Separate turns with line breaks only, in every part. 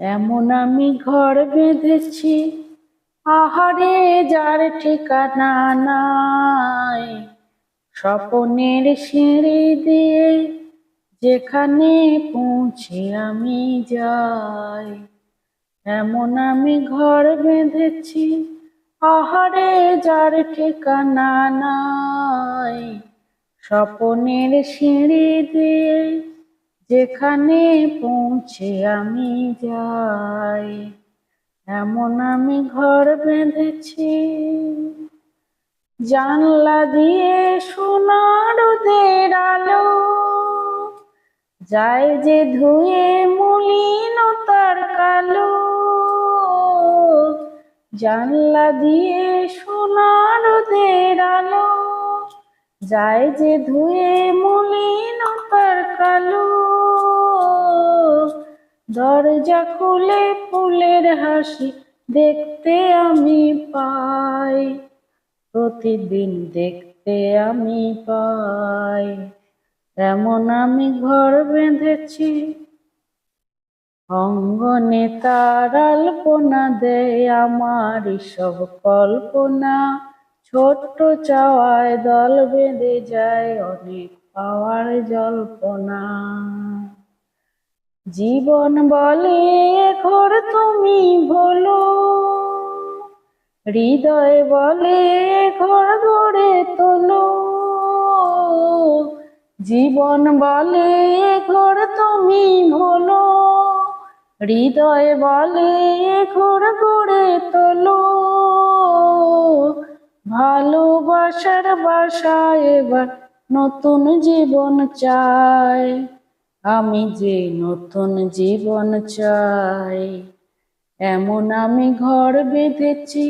এমন আমি ঘর বেঁধেছি, আহারে যার ঠিকানা নাই। স্বপনের সিঁড়ি দিয়ে যেখানে পৌঁছে আমি যাই। এমন আমি ঘর বেঁধেছি, আহারে যার ঠিকানা নাই। স্বপনের সিঁড়ি দিয়ে যেখানে পৌঁছে আমি যাই, এমন আমি ঘর বেঁধেছি। জানলা দিয়ে সোনার রোদের আলো, যায় যে ধুয়ে মলিনতার কালো। জানলা দিয়ে সোনার রোদের আলো, যায় যে ধুয়ে মলিনতার দরজা খুলে ফুলের হাসি দেখতে আমি পাই। প্রতিদিন দেখতে আমি পাই। এমন আমি ঘর বেঁধেছি। অঙ্গনে তার আলপনা দেয় আমার সব কল্পনা। ছোট্ট চাওয়ায় দল বেঁধে যায় অনেক পাওয়ার জল্পনা। জীবন বলে ঘর তুমি ভোলো। হৃদয় বলে ঘর গড়ে তোলো। জীবন বলে ঘর তুমি ভোলো। হৃদয় বলে ঘর গড়ে তোলো। ভালোবাসার বাসা এবার নতুন জীবন চাই আমি যে নতুন জীবন চাই, এমন আমি ঘর বেঁধেছি,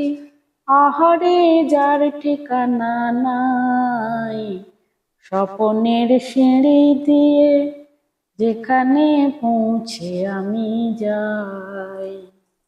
আহারে যার ঠিকানা নাই। স্বপনের সিঁড়ি দিয়ে যেখানে পৌঁছে আমি যাই।